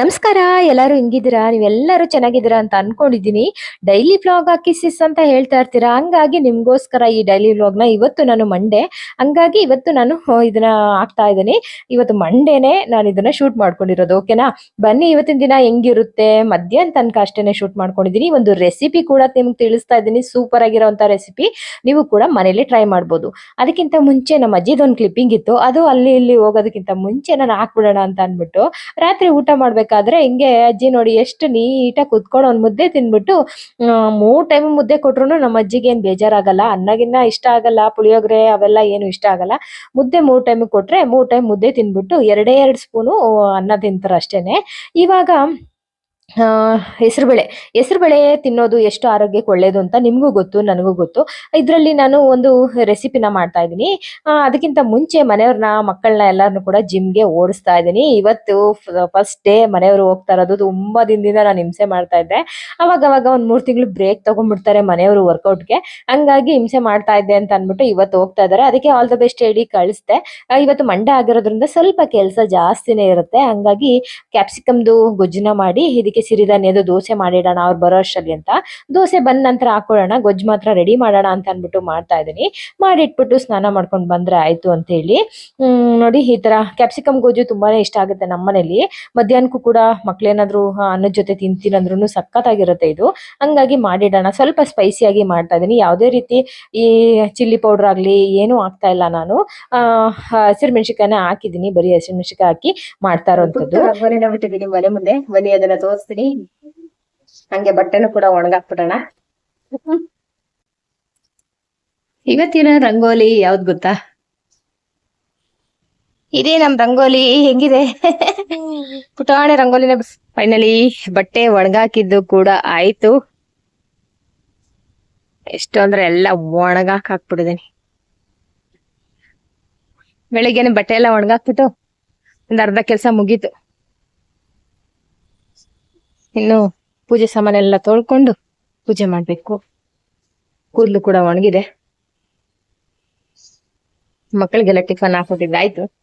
ನಮಸ್ಕಾರ, ಎಲ್ಲರೂ ಹಿಂಗಿದ್ದೀರಾ? ನೀವೆಲ್ಲರೂ ಚೆನ್ನಾಗಿದ್ದೀರಾ ಅಂತ ಅನ್ಕೊಂಡಿದ್ದೀನಿ. ಡೈಲಿ ವ್ಲಾಗ್ ಹಾಕಿ ಸಿಸ್ ಅಂತ ಹೇಳ್ತಾ ಇರ್ತೀರಾ? ಹಂಗಾಗಿ ನಿಮ್ಗೋಸ್ಕರ ಈ ಡೈಲಿ ವ್ಲಾಗ್ನ ಇವತ್ತು ನಾನು ಮಂಡೇ ಹಂಗಾಗಿ ಇವತ್ತು ನಾನು ಇದನ್ನ ಹಾಕ್ತಾ ಇದ್ದೀನಿ. ಇವತ್ತು ಮಂಡೇನೆ ನಾನು ಇದನ್ನ ಶೂಟ್ ಮಾಡ್ಕೊಂಡಿರೋದು ಓಕೆನಾ ಬನ್ನಿ, ಇವತ್ತಿನ ದಿನ ಹೆಂಗಿರುತ್ತೆ? ಮಧ್ಯಾಹ್ನ ತನಕ ಅಷ್ಟೇನೆ ಶೂಟ್ ಮಾಡ್ಕೊಂಡಿದ್ದೀನಿ. ಒಂದು ರೆಸಿಪಿ ಕೂಡ ನಿಮ್ಗೆ ತಿಳಿಸ್ತಾ ಇದ್ದೀನಿ. ಸೂಪರ್ ಆಗಿರೋಂಥ ರೆಸಿಪಿ ನೀವು ಕೂಡ ಮನೇಲಿ ಟ್ರೈ ಮಾಡ್ಬೋದು. ಅದಕ್ಕಿಂತ ಮುಂಚೆ ನಮ್ಮ ಅಜ್ಜಿದೊಂದು ಕ್ಲಿಪ್ಪಿಂಗ್ ಇತ್ತು. ಅದು ಅಲ್ಲಿ ಇಲ್ಲಿ ಹೋಗೋದಕ್ಕಿಂತ ಮುಂಚೆ ನಾನು ಹಾಕ್ಬಿಡೋಣ ಅಂತ ಅಂದ್ಬಿಟ್ಟು ರಾತ್ರಿ ಊಟ ಮಾಡ್ಬೇಕಾದ್ರೆ ಹಿಂಗೆ ಅಜ್ಜಿ ನೋಡಿ ಎಷ್ಟು ನೀಟಾಗಿ ಕುತ್ಕೊಂಡು ಒಂದು ಮುದ್ದೆ ತಿನ್ಬಿಟ್ಟು ಮೂರು ಟೈಮ್ ಮುದ್ದೆ ಕೊಟ್ರು ನಮ್ಮ ಅಜ್ಜಿಗೆ ಏನ್ ಬೇಜಾರಾಗಲ್ಲ. ಅನ್ನಗಿನ್ನ ಇಷ್ಟ ಆಗಲ್ಲ, ಪುಳಿಯೋಗರೆ ಅವೆಲ್ಲ ಏನು ಇಷ್ಟ ಆಗಲ್ಲ. ಮುದ್ದೆ ಮೂರ್ ಟೈಮ್ ಕೊಟ್ರೆ ಮೂರ್ ಟೈಮ್ ಮುದ್ದೆ ತಿನ್ಬಿಟ್ಟು ಎರಡೇ ಎರಡು ಸ್ಪೂನು ಅನ್ನ ತಿಂತಾರೆ ಅಷ್ಟೇನೆ ಇವಾಗ ಹೆಸರುಬೇಳೆ ಹೆಸರುಬೇಳೆ ತಿನ್ನೋದು ಎಷ್ಟು ಆರೋಗ್ಯಕ್ಕೆ ಒಳ್ಳೇದು ಅಂತ ನಿಮಗೂ ಗೊತ್ತು, ನನಗೂ ಗೊತ್ತು. ಇದರಲ್ಲಿ ನಾನು ಒಂದು ರೆಸಿಪಿನ ಮಾಡ್ತಾ ಇದ್ದೀನಿ. ಅದಕ್ಕಿಂತ ಮುಂಚೆ ಮನೆಯವ್ರನ್ನ, ಮಕ್ಕಳನ್ನ ಎಲ್ಲರನ್ನು ಕೂಡ ಜಿಮ್ಗೆ ಓಡಿಸ್ತಾ ಇದ್ದೀನಿ. ಇವತ್ತು ಫಸ್ಟ್ ಡೇ ಮನೆಯವರು ಹೋಗ್ತಾ ಇರೋದು ತುಂಬಾ ದಿನದಿಂದ ನಾನು ಹಿಂಸೆ ಮಾಡ್ತಾ ಇದ್ದೆ. ಅವಾಗ ಅವಾಗ ಒಂದು ಮೂರು ತಿಂಗಳು ಬ್ರೇಕ್ ತಗೊಂಡ್ಬಿಡ್ತಾರೆ ಮನೆಯವರು ವರ್ಕೌಟ್ಗೆ ಹಂಗಾಗಿ ಹಿಂಸೆ ಮಾಡ್ತಾ ಇದ್ದೆ ಅಂತ ಅಂದ್ಬಿಟ್ಟು ಇವತ್ತು ಹೋಗ್ತಾ ಇದ್ದಾರೆ. ಅದಕ್ಕೆ ಆಲ್ ದ ಬೆಸ್ಟ್ ಹೇಳಿ ಕಳಿಸ್ದೆ. ಇವತ್ತು ಮಂಡೆ ಆಗಿರೋದ್ರಿಂದ ಸ್ವಲ್ಪ ಕೆಲಸ ಜಾಸ್ತಿನೇ ಇರುತ್ತೆ. ಹಂಗಾಗಿ ಕ್ಯಾಪ್ಸಿಕಮ್ದು ಗೊಜ್ಜುನ ಮಾಡಿ ಇದಕ್ಕೆ ಸಿರಿಧಾನ್ಯದ ದೋಸೆ ಮಾಡಿಡೋಣ, ಅವ್ರು ಬರೋ ಅಂತ. ದೋಸೆ ಬಂದ ನಂತರ ಹಾಕೊಳ್ಳೋಣ, ಗೊಜ್ಜು ಮಾತ್ರ ರೆಡಿ ಮಾಡೋಣ ಅಂತ ಅಂದ್ಬಿಟ್ಟು ಮಾಡ್ತಾ ಇದ್ದೀನಿ. ಮಾಡಿಟ್ಬಿಟ್ಟು ಸ್ನಾನ ಮಾಡ್ಕೊಂಡು ಬಂದ್ರೆ ಆಯ್ತು ಅಂತ ಹೇಳಿ. ಹ್ಮ್, ನೋಡಿ ಈ ತರ ಕ್ಯಾಪ್ಸಿಕಮ್ ಗೊಜ್ಜು ತುಂಬಾನೇ ಇಷ್ಟ ಆಗುತ್ತೆ ನಮ್ಮನೇಲಿ. ಮಧ್ಯಾಹ್ನಕ್ಕೂ ಕೂಡ ಮಕ್ಳೇನಾದ್ರು ಅನ್ನ ಅನ್ನದ ಜೊತೆ ತಿಂತೀನಂದ್ರೂ ಸಖತ್ತಾಗಿರುತ್ತೆ ಇದು. ಹಂಗಾಗಿ ಮಾಡಿಡೋಣ. ಸ್ವಲ್ಪ ಸ್ಪೈಸಿಯಾಗಿ ಮಾಡ್ತಾ ಇದ್ದೀನಿ. ಯಾವುದೇ ರೀತಿ ಈ ಚಿಲ್ಲಿ ಪೌಡರ್ ಆಗಲಿ ಏನೂ ಹಾಕ್ತಾ ಇಲ್ಲ ನಾನು. ಹಸಿರು ಮೆಣಸಿಕಾಯನ್ನ ಹಾಕಿದ್ದೀನಿ. ಬರೀ ಹಸಿರು ಮೆಣಸಿಕಾಯಿ ಹಾಕಿ ಮಾಡ್ತಾ ಇರೋಂಥದ್ದು. ಬನ್ನಿ, ಅದನ್ನ ತೋರಿಸ್ತೀನಿ. ಹಂಗೆ ಬಟ್ಟೆನು ಕೂಡ ಒಣಗಾಕ್ಬಿಡೋಣ. ಇವತ್ತಿನ ರಂಗೋಲಿ ಯಾವ್ದು ಗೊತ್ತಾ? ಇದೇ ನಮ್ ರಂಗೋಲಿ ಹೆಂಗಿದೆ? ಪುಟಾಣಿ ರಂಗೋಲಿನ ಫೈನಲಿ ಬಟ್ಟೆ ಒಣಗಾಕಿದ್ದು ಕೂಡ ಆಯ್ತು. ಎಷ್ಟು ಅಂದ್ರೆ ಎಲ್ಲ ಒಣಗಾಕ್ ಹಾಕ್ಬಿಡಿದೀನಿ ಬೆಳಿಗ್ಗೆನೆ ಬಟ್ಟೆ ಎಲ್ಲ ಒಣಗಾಕ್ಬಿಟ್ಟು ಒಂದ್ ಅರ್ಧ ಕೆಲಸ ಮುಗೀತು. ಇನ್ನು ಪೂಜೆ ಸಾಮಾನೆಲ್ಲ ತೊಳ್ಕೊಂಡು ಪೂಜೆ ಮಾಡಬೇಕು. ಕೂದಲು ಕೂಡ ಒಣಗಿದೆ. ಮಕ್ಕಳಿಗೆಲ್ಲ ಟಿಫನ್ ಹಾಕೊಟ್ಟಿದ್ದಾಯ್ತು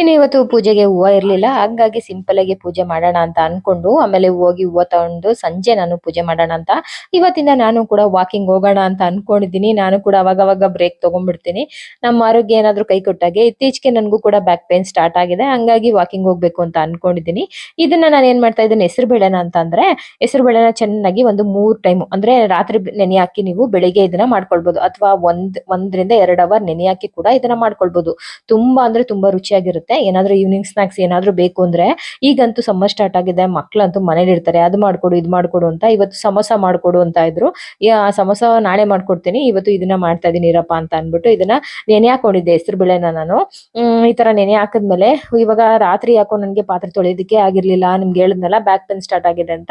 ಇನ್ನು ಇವತ್ತು ಪೂಜೆಗೆ ಹೂವು ಇರ್ಲಿಲ್ಲ. ಹಂಗಾಗಿ ಸಿಂಪಲ್ ಆಗಿ ಪೂಜೆ ಮಾಡೋಣ ಅಂತ ಅನ್ಕೊಂಡು ಆಮೇಲೆ ಹೋಗಿ ಹೂವು ತಗೊಂಡು ಸಂಜೆ ನಾನು ಪೂಜೆ ಮಾಡೋಣ ಅಂತ. ಇವತ್ತಿಂದ ನಾನು ಕೂಡ ವಾಕಿಂಗ್ ಹೋಗೋಣ ಅಂತ ಅನ್ಕೊಂಡಿದ್ದೀನಿ. ನಾನು ಕೂಡ ಅವಾಗ ಅವಾಗ ಬ್ರೇಕ್ ತಗೊಂಡ್ಬಿಡ್ತೀನಿ. ನಮ್ಮ ಆರೋಗ್ಯ ಏನಾದ್ರೂ ಕೈ ಕೊಟ್ಟಾಗೆ ಇತ್ತೀಚೆಗೆ ನನಗೂ ಕೂಡ ಬ್ಯಾಕ್ ಪೇನ್ ಸ್ಟಾರ್ಟ್ ಆಗಿದೆ. ಹಂಗಾಗಿ ವಾಕಿಂಗ್ ಹೋಗ್ಬೇಕು ಅಂತ ಅನ್ಕೊಂಡಿದ್ದೀನಿ. ಇದನ್ನ ನಾನು ಏನ್ ಮಾಡ್ತಾ ಇದ್ದೀನಿ? ಹೆಸರು ಬೇಳೆನ ಅಂತ ಅಂದ್ರೆ ಹೆಸರು ಬೇಳೆನ ಚೆನ್ನಾಗಿ ಒಂದು ಮೂರ್ ಟೈಮ್ ಅಂದ್ರೆ ರಾತ್ರಿ ನೆನೆ ಹಾಕಿ ನೀವು ಬೆಳಿಗ್ಗೆ ಇದನ್ನ ಮಾಡ್ಕೊಳ್ಬಹುದು ಅಥವಾ ಒಂದ್, ಒಂದ್ರಿಂದ ಎರಡ್ ಅವರ್ ನೆನೆ ಹಾಕಿ ಕೂಡ ಇದನ್ನ ಮಾಡ್ಕೊಳ್ಬಹುದು ತುಂಬಾ ಅಂದ್ರೆ ತುಂಬಾ ರುಚಿಯಾಗಿರುತ್ತೆ. ಏನಾದ್ರೂ ಈವ್ನಿಂಗ್ ಸ್ನಾಕ್ಸ್ ಏನಾದ್ರೂ ಬೇಕು ಅಂದ್ರೆ ಈಗಂತೂ ಸಮ್ಮರ್ ಸ್ಟಾರ್ಟ್ ಆಗಿದೆ. ಮಕ್ಳಂತೂ ಮನೇಲಿ ಇರ್ತಾರೆ. ಅದು ಮಾಡ್ಕೊಡು, ಇದು ಮಾಡ್ಕೊಡು ಅಂತ ಇವತ್ತು ಸಮೋಸ ಮಾಡ್ಕೊಡು ಅಂತ ಇದ್ರು. ಆ ಸಮೋಸ ನಾಳೆ ಮಾಡ್ಕೊಡ್ತೀನಿ. ಇವತ್ತು ಇದನ್ನ ಮಾಡ್ತಾ ಇದೀನಿ, ಇರಪ್ಪ ಅಂತ ಅನ್ಬಿಟ್ಟು ಇದನ್ನ ನೆನೆ ಹಾಕೊಂಡಿದ್ದೆ. ಹೆಸರು ಬೇಳೆನ ನಾನು. ಈ ತರ ನೆನೆ ಹಾಕಿದ್ಮೇಲೆ ಇವಾಗ ರಾತ್ರಿ ಯಾಕೋ ನನ್ಗೆ ಪಾತ್ರೆ ತೊಳೆಯೋದಕ್ಕೆ ಆಗಿರ್ಲಿಲ್ಲ. ನಿಮ್ಗೆ ಹೇಳಿದ್ನಲ್ಲ ಬ್ಯಾಕ್ ಪೇನ್ ಸ್ಟಾರ್ಟ್ ಆಗಿದೆ ಅಂತ.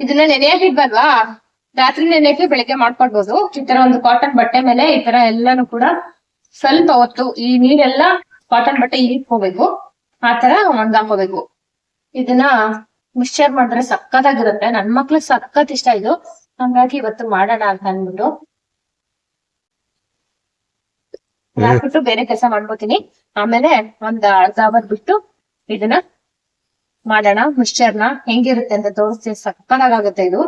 ಇದನ್ನ ನೆನೆಯಾಕಿದ್ವಲ್ವಾ ರಾತ್ರಿ ನೆನೆಯಕ್ಕೆ ಬೆಳಿಗ್ಗೆ ಮಾಡ್ಕೊಡ್ಬೋದು. ಈ ತರ ಒಂದು ಕಾಟನ್ ಬಟ್ಟೆ ಮೇಲೆ ಈ ತರ ಎಲ್ಲಾನು ಕೂಡ ಸ್ವಲ್ಪ ಹೊತ್ತು ಈ ನೀರೆಲ್ಲ ಕಾಟನ್ ಬಟ್ಟೆ ಇಟ್ಕೋಬೇಕು. ಆ ತರ ಒಣಗಾಕೋಬೇಕು ಇದನ್ನ ಮಿಕ್ಸ್ಚರ್ ಮಾಡಿದ್ರೆ ಸಕ್ಕತ್ತಾಗಿರುತ್ತೆ. ನನ್ ಮಕ್ಳಿಗೆ ಸಖತ್ ಇಷ್ಟ ಇದು. ಹಂಗಾಗಿ ಇವತ್ತು ಮಾಡೋಣ ಅಂತ ಅಂದ್ಬಿಟ್ಟು. ಹಾಕ್ಬಿಟ್ಟು ಬೇರೆ ಕೆಲಸ ಮಾಡ್ಕೋತೀನಿ. ಆಮೇಲೆ ಒಂದ್ ಅರ್ಧ ಅವರ್ ಬಿಟ್ಟು ಇದನ್ನ ಮಾಡೋಣ. ಮಿಕ್ಸ್ಚರ್ನ ಹೆಂಗಿರುತ್ತೆ ಅಂತ ತೋರಿಸ್ತೀನಿ ಸಕ್ಕತ್ತಾಗುತ್ತೆ ಇದು.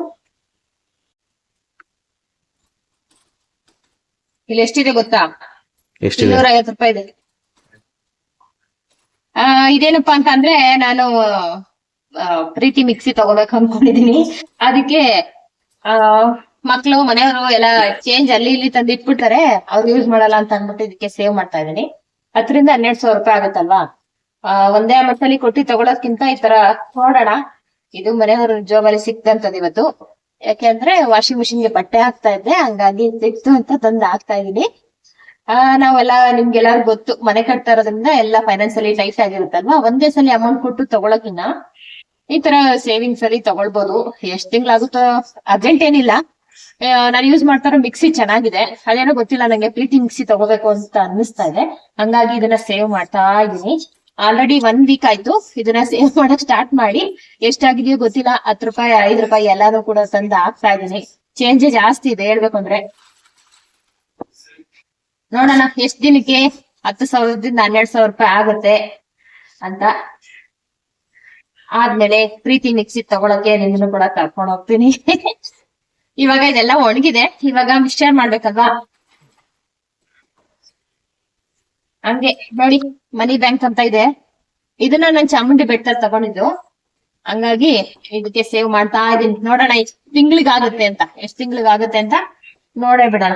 ಇಲ್ಲಿ ಎಷ್ಟಿದೆ ಗೊತ್ತಾ? ಇನ್ನೂರ ಐವತ್ತು ರೂಪಾಯಿ ಇದೆ. ಆ, ಇದೇನಪ್ಪಾ ಅಂತ ಅಂದ್ರೆ ನಾನು ಪ್ರೀತಿ ಮಿಕ್ಸಿ ತಗೋಬೇಕು ಅನ್ಕೊಂಡಿದೀನಿ. ಅದಕ್ಕೆ, ಆ, ಮಕ್ಳು, ಮನೆಯವರು ಎಲ್ಲ ಚೇಂಜ್ ಅಲ್ಲಿ ಇಲ್ಲಿ ತಂದು ಇಟ್ಬಿಡ್ತಾರೆ ಅವ್ರು ಯೂಸ್ ಮಾಡಲ್ಲ ಅಂತ ಅನ್ಬಿಟ್ಟು ಇದಕ್ಕೆ ಸೇವ್ ಮಾಡ್ತಾ ಇದೀನಿ ಹತ್ತರಿಂದ ಹನ್ನೆರಡು ಸಾವಿರ ರೂಪಾಯಿ ಆಗುತ್ತಲ್ವಾ? ಒಂದೇ ಮಟ್ಟಲ್ಲಿ ಕೊಟ್ಟು ತಗೊಳೋದ್ಕಿಂತ ಈ ತರ ನೋಡೋಣ. ಇದು ಮನೆಯವ್ರ ಜೋಬಲ್ಲಿ ಸಿಕ್ತಂತದ್ ಇವತ್ತು. ಯಾಕೆಂದ್ರೆ ವಾಷಿಂಗ್ ಮಿಷಿನ್ಗೆ ಬಟ್ಟೆ ಹಾಕ್ತಾ ಇದ್ದೆ, ಹಂಗಾಗಿ ಸಿಕ್ತು ಅಂತ ತಂದು ಹಾಕ್ತಾ ಇದೀನಿ ಆ, ನಾವೆಲ್ಲ ನಿಮ್ಗೆಲ್ಲಾರು ಗೊತ್ತು. ಮನೆ ಕಟ್ತಾ ಇರೋದ್ರಿಂದ ಎಲ್ಲ ಫೈನಾನ್ಸಿಯಲಿ ಟೈಟ್ ಆಗಿರುತ್ತಲ್ವಾ? ಒಂದೇ ಸಲ ಅಮೌಂಟ್ ಕೊಟ್ಟು ತಗೊಳಕಿನ್ನ ಈ ತರ ಸೇವಿಂಗ್ಸ್ ಅಲ್ಲಿ ತಗೊಳ್ಬಹುದು ಎಷ್ಟ್ ತಿಂಗಳಾಗುತ್ತೋ ಅರ್ಜೆಂಟ್ ಏನಿಲ್ಲ. ನಾನು ಯೂಸ್ ಮಾಡ್ತಾರೋ ಮಿಕ್ಸಿ ಚೆನ್ನಾಗಿದೆ. ಅದೇನೋ ಗೊತ್ತಿಲ್ಲ, ನಂಗೆ ಪ್ರೀತಿ ಮಿಕ್ಸಿ ತಗೋಬೇಕು ಅಂತ ಅನ್ನಿಸ್ತಾ ಇದೆ. ಹಂಗಾಗಿ ಇದನ್ನ ಸೇವ್ ಮಾಡ್ತಾ ಇದೀನಿ ಆಲ್ರೆಡಿ ಒನ್ ವೀಕ್ ಆಯ್ತು. ಇದನ್ನ ಸೇವ್ ಮಾಡಕ್ ಸ್ಟಾರ್ಟ್ ಮಾಡಿ. ಎಷ್ಟಾಗಿದೆಯೋ ಗೊತ್ತಿಲ್ಲ. ಹತ್ತು ರೂಪಾಯಿ, ಐದು ರೂಪಾಯಿ ಎಲ್ಲಾನು ಕೂಡ ತಂದು ಹಾಕ್ತಾ ಇದೀನಿ ಚೇಂಜ್ ಜಾಸ್ತಿ ಇದೆ ಹೇಳ್ಬೇಕು ಅಂದ್ರೆ ನೋಡೋಣ, ಎಷ್ಟ್ ದಿನಕ್ಕೆ? ಹತ್ತು ಸಾವಿರದಿಂದ ಹನ್ನೆರಡು ಸಾವಿರ ರೂಪಾಯಿ ಆಗುತ್ತೆ ಅಂತ. ಆದ್ಮೇಲೆ ಪ್ರೀತಿ ಮಿಕ್ಸಿ ತಗೊಳಕ್ಕೆ ನಿಮ್ಮನ್ನು ಕೂಡ ಕರ್ಕೊಂಡು ಹೋಗ್ತೀನಿ. ಇವಾಗ ಇದೆಲ್ಲ ಒಣಗಿದೆ. ಇವಾಗ ಮಿಕ್ಸ್ಚರ್ ಮಾಡ್ಬೇಕಲ್ವಾ? ಹಂಗೆ ನೋಡಿ ಮನಿ ಬ್ಯಾಂಕ್ ಅಂತ ಇದೆ. ಇದನ್ನ ನಾನು ಚಾಮುಂಡಿ ಬೆಟ್ಟದಲ್ಲಿ ತಗೊಂಡಿದ್ದು. ಹಂಗಾಗಿ ಇದಕ್ಕೆ ಸೇವ್ ಮಾಡ್ತಾ ಇದೀನಿ. ನೋಡೋಣ, ಎಷ್ಟ್ ತಿಂಗ್ಳಿಗಾಗುತ್ತೆ ಅಂತ. ಎಷ್ಟ್ ತಿಂಗ್ಳಿಗಾಗುತ್ತೆ ಅಂತ ನೋಡೇ ಬಿಡೋಣ.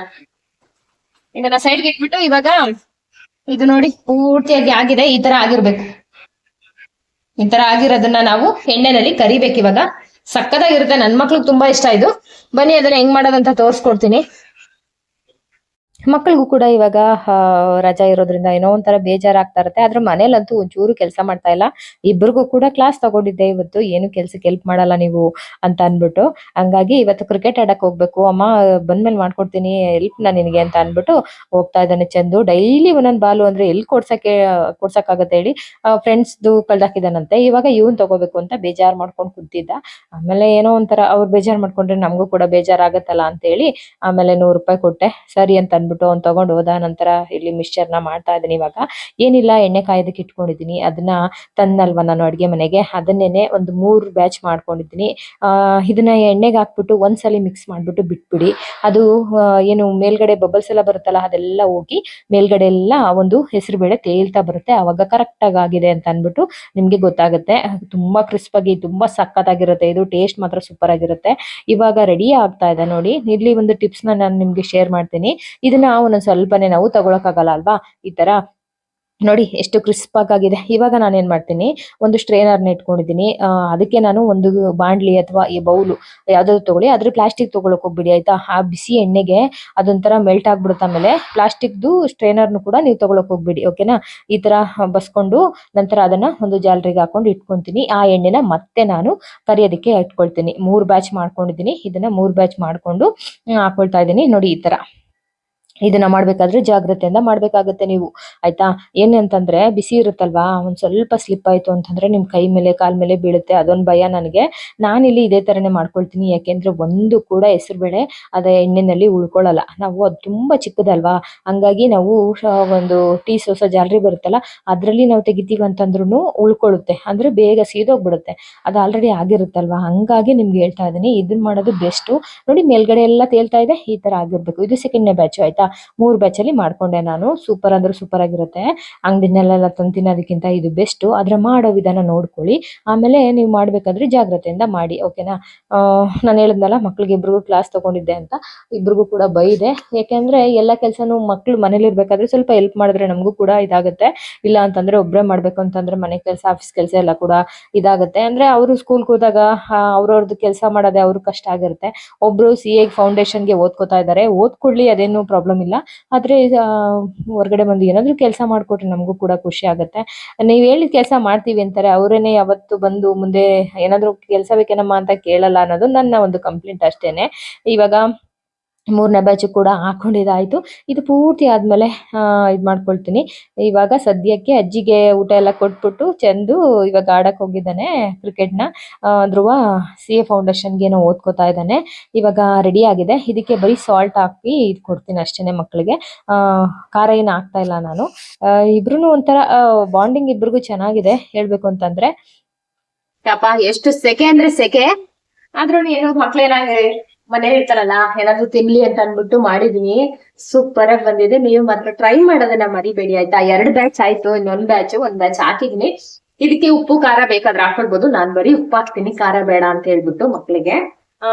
ಇದನ್ನ ಸೈಡ್ಗೆ ಇಟ್ಬಿಟ್ಟು ಇವಾಗ ಇದು ನೋಡಿ ಪೂರ್ತಿಯಾಗಿ ಆಗಿದೆ, ಈ ತರ ಆಗಿರ್ಬೇಕು. ಈ ತರ ಆಗಿರೋದನ್ನ ನಾವು ಎಣ್ಣೆನಲ್ಲಿ ಕರಿಬೇಕು ಇವಾಗ. ಸಕ್ಕದಾಗಿರುತ್ತೆ ನನ್ ಮಕ್ಳಿಗೆ ತುಂಬಾ ಇಷ್ಟ ಇದು. ಬನ್ನಿ, ಅದನ್ನ ಹೆಂಗ್ ಮಾಡೋದಂತ ತೋರ್ಸ್ಕೊಡ್ತೀನಿ. ಮಕ್ಕಳಿಗೂ ಕೂಡ ಇವಾಗ ರಜಾ ಇರೋದ್ರಿಂದ ಏನೋ ಒಂಥರ ಬೇಜಾರಾಗ್ತಾ ಇರುತ್ತೆ. ಆದ್ರೆ ಮನೇಲಂತೂ ಒಂಚೂರು ಕೆಲಸ ಮಾಡ್ತಾ ಇಲ್ಲ. ಇಬ್ಬರಿಗೂ ಕೂಡ ಕ್ಲಾಸ್ ತಗೊಂಡಿದ್ದೆ ಇವತ್ತು. ಏನು ಕೆಲ್ಸಕ್ಕೆ ಹೆಲ್ಪ್ ಮಾಡಲ್ಲ ನೀವು ಅಂತ ಅನ್ಬಿಟ್ಟು ಹಂಗಾಗಿ ಇವತ್ತು ಕ್ರಿಕೆಟ್ ಆಡಕ್ ಹೋಗ್ಬೇಕು. ಅಮ್ಮ, ಬಂದ್ಮೇಲೆ ಮಾಡ್ಕೊಡ್ತೀನಿ ಹೆಲ್ಪ್ ನಾ ನಿನಗೆ ಅಂತ ಅನ್ಬಿಟ್ಟು ಹೋಗ್ತಾ ಇದ್ದಾನೆ ಚಂದು. ಡೈಲಿ ಒಂದೊಂದ್ ಬಾಲು ಅಂದ್ರೆ ಎಲ್ಲಿ ಕೊಡ್ಸಕ್ಕೆ, ಕೊಡ್ಸಕ್ಕಾಗತ್ತೆ ಹೇಳಿ ಫ್ರೆಂಡ್ಸ್ದು ಕಳ್ದಾಕಿದಾನಂತೆ ಇವಾಗ ಇವನ್ ತಗೋಬೇಕು ಅಂತ ಬೇಜಾರ್ ಮಾಡ್ಕೊಂಡು ಕುಂತಿದ್ದ. ಆಮೇಲೆ ಏನೋ ಒಂಥರ ಅವ್ರು ಬೇಜಾರ್ ಮಾಡ್ಕೊಂಡ್ರೆ ನಮಗೂ ಕೂಡ ಬೇಜಾರಾಗತ್ತಲ್ಲ ಅಂತ ಹೇಳಿ ಆಮೇಲೆ ನೂರು ರೂಪಾಯಿ ಕೊಟ್ಟೆ. ಸರಿ ಅಂತ ಅನ್ಬಿಟ್ಟು ಅವ್ನು ತಗೊಂಡು ಹೋದ ನಂತರ ಇಲ್ಲಿ ಮಿಕ್ಸ್ಚರ್ನ ಮಾಡ್ತಾ ಇದ್ದೀನಿ ಇವಾಗ. ಏನಿಲ್ಲ, ಎಣ್ಣೆ ಕಾಯೋದಕ್ಕೆ ಇಟ್ಕೊಂಡಿದ್ದೀನಿ. ಅದನ್ನ ತಂದಲ್ವ ನಾನು ಅಡುಗೆ ಮನೆಗೆ? ಅದನ್ನೇನೆ ಒಂದು ಮೂರು ಬ್ಯಾಚ್ ಮಾಡ್ಕೊಂಡಿದ್ದೀನಿ. ಇದನ್ನ ಎಣ್ಣೆಗೆ ಹಾಕ್ಬಿಟ್ಟು ಒಂದ್ಸಲಿ ಮಿಕ್ಸ್ ಮಾಡ್ಬಿಟ್ಟು ಬಿಟ್ಬಿಡಿ. ಅದು ಏನು ಮೇಲ್ಗಡೆ ಬಬಲ್ಸ್ ಎಲ್ಲ ಬರುತ್ತಲ್ಲ, ಅದೆಲ್ಲ ಹೋಗಿ ಮೇಲ್ಗಡೆ ಎಲ್ಲ ಒಂದು ಹೆಸರು ಬೇಳೆ ತೇಲ್ತಾ ಬರುತ್ತೆ. ಅವಾಗ ಕರೆಕ್ಟ್ ಆಗಿ ಆಗಿದೆ ಅಂತ ಅನ್ಬಿಟ್ಟು ನಿಮ್ಗೆ ಗೊತ್ತಾಗುತ್ತೆ. ತುಂಬಾ ಕ್ರಿಸ್ಪ್ ಆಗಿ, ತುಂಬಾ ಸಕ್ಕತ್ತಾಗಿರುತ್ತೆ ಇದು ಟೇಸ್ಟ್ ಮಾತ್ರ ಸೂಪರ್ ಆಗಿರುತ್ತೆ. ಇವಾಗ ರೆಡಿ ಆಗ್ತಾ ಇದೆ ನೋಡಿ. ಇಲ್ಲಿ ಒಂದು ಟಿಪ್ಸ್ ನಾನು ನಿಮ್ಗೆ ಶೇರ್ ಮಾಡ್ತೀನಿ. ಇದನ್ನ ಒಂದೊಂದ್ ಸ್ವಲ್ಪನೇ ನಾವು ತಗೊಳಕ್ಕಾಗಲ್ಲ ಅಲ್ವಾ? ಈ ತರ ನೋಡಿ ಎಷ್ಟು ಕ್ರಿಸ್ಪ್ ಆಗಿದೆ ಇವಾಗ ನಾನು ಏನ್ ಮಾಡ್ತೀನಿ ಒಂದು ಸ್ಟ್ರೇನರ್ನ ಇಟ್ಕೊಂಡಿದ್ದೀನಿ. ಆ, ಅದಕ್ಕೆ ನಾನು ಒಂದು ಬಾಂಡ್ಲಿ ಅಥವಾ ಈ ಬೌಲು ಯಾವ್ದಾದ್ರು ತಗೊಳ್ಳಿ. ಅದ್ರ ಪ್ಲಾಸ್ಟಿಕ್ ತಗೊಳಕ್ ಹೋಗ್ಬಿಡಿ ಆಯ್ತಾ? ಆ ಬಿಸಿ ಎಣ್ಣೆಗೆ ಅದೊಂಥರ ಮೆಲ್ಟ್ ಆಗ್ಬಿಡುತ್ತೆ ಆಮೇಲೆ ಪ್ಲಾಸ್ಟಿಕ್ದು ಸ್ಟ್ರೇನರ್ನು ಕೂಡ ನೀವು ತಗೊಳಕ್ ಹೋಗ್ಬಿಡಿ ಓಕೆನಾ ಈ ತರ ಬಸ್ಕೊಂಡು ನಂತರ ಅದನ್ನ ಒಂದು ಜಾಲರಿಗೆ ಹಾಕೊಂಡು ಇಟ್ಕೊಂತೀನಿ. ಆ ಎಣ್ಣೆನ ಮತ್ತೆ ನಾನು ಕರಿಯೋದಕ್ಕೆ ಇಟ್ಕೊಳ್ತೀನಿ. ಮೂರ್ ಬ್ಯಾಚ್ ಮಾಡ್ಕೊಂಡಿದ್ದೀನಿ. ಇದನ್ನ ಮೂರ್ ಬ್ಯಾಚ್ ಮಾಡ್ಕೊಂಡು ಹಾಕೊಳ್ತಾ ಇದ್ದೀನಿ. ನೋಡಿ ಈ ತರ. ಇದನ್ನ ಮಾಡ್ಬೇಕಾದ್ರೆ ಜಾಗ್ರತೆಯಿಂದ ಮಾಡ್ಬೇಕಾಗತ್ತೆ ನೀವು. ಆಯ್ತಾ? ಏನಂತಂದ್ರೆ ಬಿಸಿ ಇರುತ್ತಲ್ವಾ? ಒಂದ್ ಸ್ವಲ್ಪ ಸ್ಲಿಪ್ ಆಯ್ತು ಅಂತಂದ್ರೆ ನಿಮ್ ಕೈ ಮೇಲೆ, ಕಾಲ್ ಮೇಲೆ ಬೀಳುತ್ತೆ. ಅದೊಂದ್ ಭಯ ನನಗೆ. ನಾನಿಲ್ಲಿ ಇದೇ ತರನೇ ಮಾಡ್ಕೊಳ್ತೀನಿ. ಯಾಕೆಂದ್ರೆ ಒಂದು ಕೂಡ ಹೆಸರುಬೇಳೆ ಅದ ಎಣ್ಣೆನಲ್ಲಿ ಉಳ್ಕೊಳ್ಳಲ್ಲ. ನಾವು ಅದು ತುಂಬಾ ಚಿಕ್ಕದಲ್ವಾ? ಹಂಗಾಗಿ ನಾವು ಒಂದು ಟೀ ಸೋಸ ಜಾಲರಿ ಬರುತ್ತಲ್ಲ, ಅದ್ರಲ್ಲಿ ನಾವು ತೆಗಿತೀವಿ ಅಂತಂದ್ರೂ ಉಳ್ಕೊಳ್ಳುತ್ತೆ. ಅಂದ್ರೆ ಬೇಗ ಸೀದೋಗ್ಬಿಡುತ್ತೆ. ಅದು ಆಲ್ರೆಡಿ ಆಗಿರುತ್ತಲ್ವಾ? ಹಂಗಾಗಿ ನಿಮ್ಗೆ ಹೇಳ್ತಾ ಇದೀನಿ ಇದನ್ನ ಮಾಡೋದು ಬೆಸ್ಟ್ ನೋಡಿ, ಮೇಲ್ಗಡೆ ಎಲ್ಲ ತೇಲ್ತಾ ಇದೆ, ಈ ತರ ಆಗಿರ್ಬೇಕು. ಇದು ಸೆಕೆಂಡ್ನೇ ಬ್ಯಾಚ್ ಆಯ್ತಾ? ಮೂರ್ ಬ್ಯಾಚ್ ಅಲ್ಲಿ ಮಾಡ್ಕೊಂಡೆ ನಾನು. ಸೂಪರ್ ಅಂದ್ರೆ ಸೂಪರ್ ಆಗಿರುತ್ತೆ. ಅಂಗಡಿನಲ್ಲೆಲ್ಲ ತಂದು ತಿನ್ನೋದಕ್ಕಿಂತ ಇದು ಬೆಸ್ಟ್ ಆದ್ರೆ ಮಾಡೋ ವಿಧಾನ ನೋಡ್ಕೊಳ್ಳಿ. ಆಮೇಲೆ ನೀವು ಮಾಡ್ಬೇಕಾದ್ರೆ ಜಾಗ್ರತೆಯಿಂದ ಮಾಡಿ ಓಕೆನಾ ನಾನು ಹೇಳಿದ್ನಲ್ಲ, ಮಕ್ಳಿಗೆ ಇಬ್ರಿಗೂ ಕ್ಲಾಸ್ ತಗೊಂಡಿದ್ದೆ ಅಂತ. ಇಬ್ರಿಗೂ ಕೂಡ ಬೈದೆ. ಯಾಕೆಂದ್ರೆ ಎಲ್ಲ ಕೆಲಸನೂ ಮನೇಲಿ ಇರ್ಬೇಕಾದ್ರೆ ಸ್ವಲ್ಪ ಹೆಲ್ಪ್ ಮಾಡಿದ್ರೆ ನಮಗೂ ಕೂಡ ಇದಾಗುತ್ತೆ. ಇಲ್ಲ ಅಂತಂದ್ರೆ ಒಬ್ರೇ ಮಾಡ್ಬೇಕು ಅಂತಂದ್ರೆ ಮನೆ ಕೆಲಸ ಆಫೀಸ್ ಕೆಲಸ ಎಲ್ಲ ಕೂಡ ಇದಾಗುತ್ತೆ. ಅಂದ್ರೆ ಅವರು ಸ್ಕೂಲ್ಗೆ ಹೋದಾಗ ಅವ್ರವ್ರದ್ದು ಕೆಲಸ ಮಾಡೋದೇ ಅವ್ರಿಗೆ ಕಷ್ಟ ಆಗಿರುತ್ತೆ. ಒಬ್ರು ಸಿ ಎ ಫೌಂಡೇಶನ್ಗೆ ಓದ್ಕೋತಾ ಇದ್ದಾರೆ ಓದ್ಕೊಳ್ಳಿ ಅದೇನು ಪ್ರಾಬ್ಲಮ್ ಇಲ್ಲ ಆದ್ರೆ ಹೊರ್ಗಡೆ ಬಂದು ಏನಾದ್ರು ಕೆಲಸ ಮಾಡ್ಕೊಟ್ರೆ ನಮಗೂ ಕೂಡ ಖುಷಿ ಆಗುತ್ತೆ. ನೀವ್ ಹೇಳಿದ ಕೆಲಸ ಮಾಡ್ತೀವಿ ಅಂತಾರೆ, ಅವರೇನೆ ಯಾವತ್ತು ಬಂದು ಮುಂದೆ ಏನಾದ್ರು ಕೆಲಸ ಬೇಕೇನಮ್ಮ ಅಂತ ಕೇಳಲ್ಲ ಅನ್ನೋದು ನನ್ನ ಒಂದು ಕಂಪ್ಲೇಂಟ್ ಅಷ್ಟೇನೆ. ಇವಾಗ ಮೂರನೇ ಬ್ಯಾಚ್ ಕೂಡ ಹಾಕೊಂಡಿದ್ದಾಯ್ತು ಇದು ಪೂರ್ತಿ ಆದ್ಮೇಲೆ ಇದ್ ಮಾಡ್ಕೊಳ್ತೀನಿ. ಇವಾಗ ಸದ್ಯಕ್ಕೆ ಅಜ್ಜಿಗೆ ಊಟ ಎಲ್ಲ ಕೊಟ್ಬಿಟ್ಟು ಚಂದು ಇವಾಗ ಆಡಕ್ ಹೋಗಿದ್ದಾನೆ ಕ್ರಿಕೆಟ್ನ ಧ್ರುವ ಸಿ ಎ ಫೌಂಡೇಶನ್ಗೆ ಏನೋ ಓದ್ಕೋತಾ ಇದ್ದಾನೆ. ಇವಾಗ ರೆಡಿ ಆಗಿದೆ. ಇದಕ್ಕೆ ಬರೀ ಸಾಲ್ಟ್ ಹಾಕಿ ಇದ್ ಕೊಡ್ತೀನಿ ಅಷ್ಟೇನೆ ಮಕ್ಕಳಿಗೆ ಖಾರ ಏನು ಹಾಕ್ತಾ ಇಲ್ಲ ನಾನು. ಇಬ್ರು ಒಂಥರ ಬಾಂಡಿಂಗ್ ಇಬ್ರಿಗೂ ಚೆನ್ನಾಗಿದೆ. ಹೇಳ್ಬೇಕು ಅಂತಂದ್ರೆ. ಪಾಪ ಎಷ್ಟು ಸೆಕೆ ಅಂದ್ರೆ ಸೆಕೆ. ಆದ್ರೂ ಏನು ಮಕ್ಳೇನಾಗ ಮನೇಲಿ ಇರ್ತಾರಲ್ಲ, ಏನಾದ್ರು ತಿನ್ಲಿ ಅಂತ ಅನ್ಬಿಟ್ಟು ಮಾಡಿದೀನಿ. ಸೂಪರ್ ಆಗಿ ಬಂದಿದೆ. ನೀವು ಮಾತ್ರ ಟ್ರೈ ಮಾಡೋದನ್ನ ಮರಿಬೇಡಿ, ಆಯ್ತಾ? ಎರಡ್ ಬ್ಯಾಚ್ ಆಯ್ತು, ಇನ್ನೊಂದ್ ಬ್ಯಾಚ್ ಒಂದ್ ಬ್ಯಾಚ್ ಹಾಕಿದೀನಿ. ಇದಕ್ಕೆ ಉಪ್ಪು, ಖಾರ ಬೇಕಾದ್ರೆ ಹಾಕೊಳ್ಬಹುದು ನಾನ್ ಬರೀ ಉಪ್ಪು ಹಾಕ್ತೀನಿ, ಖಾರ ಬೇಡ ಅಂತ ಹೇಳ್ಬಿಟ್ಟು ಮಕ್ಳಿಗೆ. ಆ,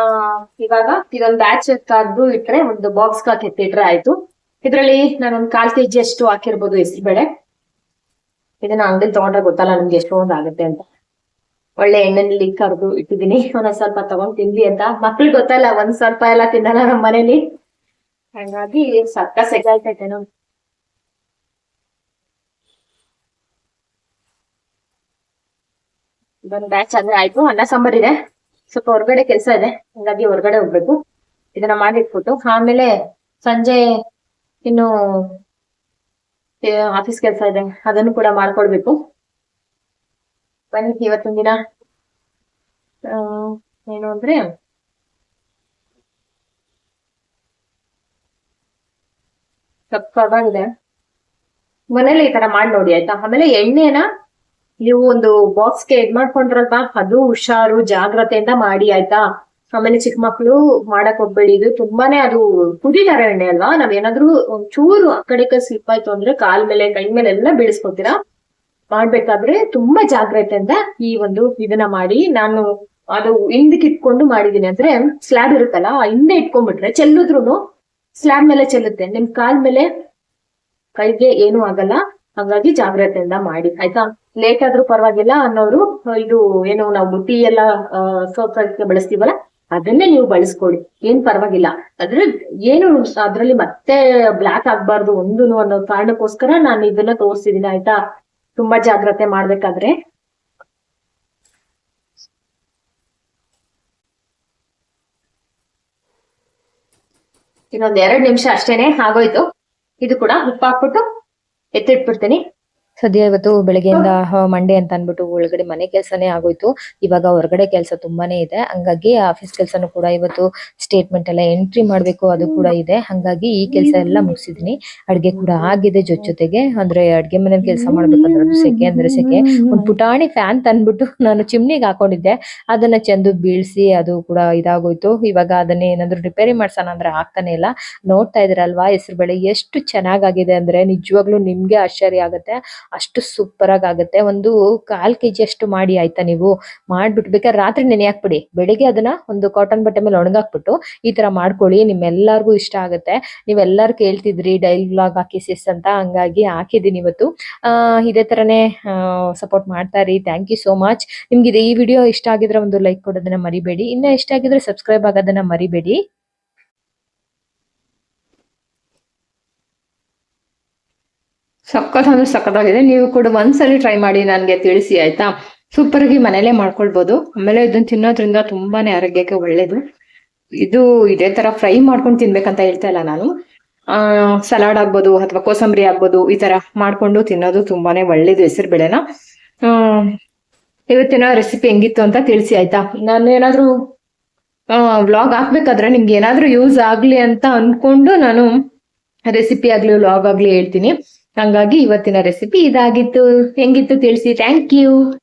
ಇವಾಗ ಇದೊಂದ್ ಬ್ಯಾಚ್ ಕಾದ್ರು ಇಟ್ರೆ ಒಂದು ಬಾಕ್ಸ್ ಕಾಕ್ ಎತ್ತಿಟ್ರೆ ಆಯ್ತು. ಇದ್ರಲ್ಲಿ ನಾನೊಂದ್ ಕಾಲ್ ಕೆಜಿ ಅಷ್ಟು ಹಾಕಿರ್ಬೋದು, ಹೆಸರುಬೇಳೆ. ಇದನ್ನ ಅಂಗಡಿ ತಗೊಂಡ್ರೆ ಗೊತ್ತಲ್ಲ, ನಮ್ಗೆ ಎಷ್ಟೊಂದು ಆಗುತ್ತೆ ಅಂತ. ಒಳ್ಳೆ ಎಣ್ಣೆನಲ್ಲಿ ಕರೆದು ಇಟ್ಟಿದೀನಿ ಒಂದ್ ಸ್ವಲ್ಪ ತಗೊಂಡ್ ತಿನ್ಲಿ ಅಂತ. ಮಕ್ಳಿಗೆ ಗೊತ್ತಲ್ಲ, ಒಂದ್ ಸ್ವಲ್ಪ ಎಲ್ಲ ತಿನ್ನಲ್ಲ ನಮ್ಮ ಮನೇಲಿ. ಹಂಗಾಗಿ ಸಕ್ಕ ಸೆಗಾಯ್ತೈತೆ ನೋಡಿ. ಬ್ಯಾಚ್ ಅಂದ್ರೆ ಆಯ್ತು. ಅನ್ನ ಸಾಂಬಾರ್ ಇದೆ. ಸ್ವಲ್ಪ ಹೊರಗಡೆ ಕೆಲ್ಸ ಇದೆ. ಹಂಗಾಗಿ ಹೊರಗಡೆ ಹೋಗ್ಬೇಕು. ಇದನ್ನ ಮಾಡಿಟ್ಬಿಟ್ಟು ಆಮೇಲೆ ಸಂಜೆ ಇನ್ನು ಆಫೀಸ್ ಕೆಲ್ಸ ಇದೆ. ಅದನ್ನು ಕೂಡ ಮಾಡ್ಕೊಡ್ಬೇಕು. ಬನ್ನಿ ಇವತ್ತಿನ ದಿನ ಏನು ಅಂದ್ರೆ ಸಕ್ಕತ್ತಾಗಿದೆ ಮನೇಲಿ ಈ ತರ ಮಾಡಿ ನೋಡಿ, ಆಯ್ತಾ? ಆಮೇಲೆ ಎಣ್ಣೆನ ನೀವು ಒಂದು ಬಾಕ್ಸ್ಗೆ ಇದ್ ಮಾಡ್ಕೊಂಡ್ರಲ್ವಾ? ಅದು ಹುಷಾರು, ಜಾಗ್ರತೆಯಿಂದ ಮಾಡಿ, ಆಯ್ತಾ? ಆಮೇಲೆ ಚಿಕ್ಕ ಮಕ್ಕಳು ಮಾಡಕ್ ಹೋಗ್ಬೇಡಿ. ಇದು ತುಂಬಾನೇ ಅದು ಕುದಿದಾರೆ ಎಣ್ಣೆ ಅಲ್ವಾ? ನಾವ್ ಏನಾದ್ರೂ ಒಂಚೂರು ಆ ಕಡೆ ಆಯ್ತು ಅಂದ್ರೆ ಕಾಲ್ ಮೇಲೆ, ಕೈ ಮೇಲೆ ಎಲ್ಲ ಬೀಳಿಸ್ಕೊತೀರಾ ಮಾಡ್ಬೇಕಾದ್ರೆ ತುಂಬಾ ಜಾಗ್ರತೆಯಿಂದ ಈ ಒಂದು ಇದನ್ನ ಮಾಡಿ ನಾನು ಅದು ಹಿಂದಕ್ಕೆ ಇಟ್ಕೊಂಡು ಮಾಡಿದೀನಿ. ಅಂದ್ರೆ ಸ್ಲ್ಯಾಬ್ ಇರುತ್ತಲ್ಲ, ಆ ಹಿಂದೆ ಇಟ್ಕೊಂಡ್ಬಿಟ್ರೆ ಚೆಲ್ಲಿದ್ರು ಸ್ಲ್ಯಾಬ್ ಮೇಲೆ ಚೆಲ್ಲುತ್ತೆ. ನಿಮ್ ಕಾಲ್ ಮೇಲೆ ಕೈಗೆ ಏನು ಆಗಲ್ಲ. ಹಾಗಾಗಿ ಜಾಗ್ರತೆಯಿಂದ ಮಾಡಿ. ಆಯ್ತಾ? ಲೇಟ್ ಆದ್ರೂ ಪರವಾಗಿಲ್ಲ ಅನ್ನೋರು ಇದು ಏನು ನಾವು ಟೀ ಎಲ್ಲ ಸೋಪಕ್ಕೆ ಬಳಸ್ತೀವಲ್ಲ, ಅದನ್ನೇ ನೀವು ಬಳಸ್ಕೊಡಿ. ಏನ್ ಪರವಾಗಿಲ್ಲ. ಅದ್ರ ಏನು ಅದ್ರಲ್ಲಿ ಮತ್ತೆ ಬ್ಲಾಕ್ ಆಗ್ಬಾರ್ದು ಒಂದು ಅನ್ನೋ ಕಾರಣಕ್ಕೋಸ್ಕರ ನಾನು ಇದನ್ನ ತೋರಿಸಿದೀನಿ. ಆಯ್ತಾ? ತುಂಬಾ ಜಾಗ್ರತೆ ಮಾಡ್ಬೇಕಾದ್ರೆ? ಇನ್ನೊಂದ್ ಎರಡ್ ನಿಮಿಷ ಅಷ್ಟೇನೆ ಆಗೋಯ್ತು. ಇದು ಕೂಡ ಉಪ್ಪು ಹಾಕ್ಬಿಟ್ಟು ಎತ್ತಿಟ್ಬಿಡ್ತೀನಿ. ಸದ್ಯ ಇವತ್ತು ಬೆಳಗ್ಗೆಯಿಂದ ಮಂಡೇ ಅಂತ ಅನ್ಬಿಟ್ಟು ಒಳಗಡೆ ಮನೆ ಕೆಲಸನೇ ಆಗೋಯ್ತು. ಇವಾಗ ಹೊರಗಡೆ ಕೆಲಸ ತುಂಬಾನೇ ಇದೆ. ಹಂಗಾಗಿ ಆಫೀಸ್ ಕೆಲಸನೂ ಕೂಡ ಇವತ್ತು ಸ್ಟೇಟ್ಮೆಂಟ್ ಎಲ್ಲ ಎಂಟ್ರಿ ಮಾಡ್ಬೇಕು ಅದು ಕೂಡ ಇದೆ. ಹಂಗಾಗಿ ಈ ಕೆಲಸ ಎಲ್ಲ ಮುಗಿಸಿದೀನಿ. ಅಡ್ಗೆ ಕೂಡ ಆಗಿದೆ ಜೊತೆ ಜೊತೆಗೆ. ಅಂದ್ರೆ ಅಡ್ಗೆ ಮನೇಲಿ ಕೆಲಸ ಮಾಡ್ಬೇಕಂದ್ರೆ ಅದು ಸೆಕೆ ಅಂದ್ರೆ ಸೆಕೆ. ಒಂದ್ ಪುಟಾಣಿ ಫ್ಯಾನ್ ತಂದ್ಬಿಟ್ಟು ನಾನು ಚಿಮ್ನಿಗೆ ಹಾಕೊಂಡಿದ್ದೆ. ಅದನ್ನ ಚೆಂದು ಬೀಳ್ಸಿ ಅದು ಕೂಡ ಇದಾಗೋಯ್ತು. ಇವಾಗ ಅದನ್ನ ಏನಾದ್ರು ರಿಪೇರಿ ಮಾಡ್ಸೋಣ ಅಂದ್ರೆ ಆಗ್ತಾನೆ ಇಲ್ಲ. ನೋಡ್ತಾ ಇದ್ರಲ್ವಾ ಹೆಸರು ಬೆಳೆ ಎಷ್ಟು ಚೆನ್ನಾಗಾಗಿದೆ ಅಂದ್ರೆ ನಿಜವಾಗ್ಲೂ ನಿಮ್ಗೆ ಆಶ್ಚರ್ಯ ಆಗುತ್ತೆ. ಅಷ್ಟು ಸೂಪರ್ ಆಗಿ ಆಗುತ್ತೆ ಒಂದು ಕಾಲ್ ಕೆಜಿ ಅಷ್ಟು ಮಾಡಿ ಆಯ್ತಾ ನೀವು? ಮಾಡ್ಬಿಟ್ಬೇಕಾದ್ರೆ ರಾತ್ರಿ ನೆನೆ ಹಾಕ್ಬಿಡಿ ಬೆಳಿಗ್ಗೆ ಅದನ್ನ ಒಂದು ಕಾಟನ್ ಬಟ್ಟೆ ಮೇಲೆ ಒಣಗಾಕ್ಬಿಟ್ಟು ಈ ತರ ಮಾಡ್ಕೊಳ್ಳಿ. ನಿಮ್ಮೆಲ್ಲರಿಗೂ ಇಷ್ಟ ಆಗುತ್ತೆ. ನೀವೆಲ್ಲರೂ ಕೇಳ್ತಿದ್ರಿ ಡೈಲ್ ವ್ಲಾಗ್ ಹಾಕಿ ಸಿಸ್ ಅಂತ ಹಂಗಾಗಿ ಹಾಕಿದ್ದೀನಿ ಇವತ್ತು. ಇದೇ ತರನೇ ಸಪೋರ್ಟ್ ಮಾಡ್ತಾ ಇರಿ. ಥ್ಯಾಂಕ್ ಯು ಸೋ ಮಚ್ ನಿಮ್ಗೆ ಈ ವಿಡಿಯೋ ಇಷ್ಟ ಆಗಿದ್ರೆ ಒಂದು ಲೈಕ್ ಕೊಡೋದನ್ನ ಮರಿಬೇಡಿ. ಇನ್ನ ಇಷ್ಟ ಆಗಿದ್ರೆ ಸಬ್ಸ್ಕ್ರೈಬ್ ಆಗೋದನ್ನ ಮರಿಬೇಡಿ. ಸಖತ್ ಅಂದ್ರೆ ಸಖತ್ತಾಗಿದೆ ನೀವು ಕೂಡ ಒಂದ್ಸಲಿ ಟ್ರೈ ಮಾಡಿ ನನಗೆ ತಿಳಿಸಿ, ಆಯ್ತಾ? ಸೂಪರ್ ಆಗಿ ಮನೇಲೆ ಮಾಡ್ಕೊಳ್ಬಹುದು ಆಮೇಲೆ ಇದನ್ನ ತಿನ್ನೋದ್ರಿಂದ ತುಂಬಾನೇ ಆರೋಗ್ಯಕ್ಕೆ ಒಳ್ಳೇದು. ಇದು ಇದೇ ತರ ಫ್ರೈ ಮಾಡ್ಕೊಂಡು ತಿನ್ಬೇಕಂತ ಹೇಳ್ತಾ ಇಲ್ಲ ನಾನು. ಆ ಸಲಾಡ್ ಆಗ್ಬೋದು ಅಥವಾ ಕೋಸಂಬರಿ ಆಗ್ಬೋದು ಈ ತರ ಮಾಡ್ಕೊಂಡು ತಿನ್ನೋದು ತುಂಬಾನೇ ಒಳ್ಳೇದು ಹೆಸರು ಬೆಳೆನ. ಇವತ್ತಿನ ರೆಸಿಪಿ ಹೆಂಗಿತ್ತು ಅಂತ ತಿಳಿಸಿ, ಆಯ್ತಾ? ನಾನು ಏನಾದ್ರೂ ವ್ಲಾಗ್ ಹಾಕ್ಬೇಕಾದ್ರೆ ನಿಮ್ಗೆ ಏನಾದ್ರೂ ಯೂಸ್ ಆಗ್ಲಿ ಅಂತ ಅನ್ಕೊಂಡು ನಾನು ರೆಸಿಪಿ ಆಗ್ಲಿ ವ್ಲಾಗ್ ಆಗ್ಲಿ ಹೇಳ್ತೀನಿ. ಹಂಗಾಗಿ ಇವತ್ತಿನ ರೆಸಿಪಿ ಇದಾಗಿತ್ತು. ಹೆಂಗಿತ್ತು ತಿಳಿಸಿ? Thank you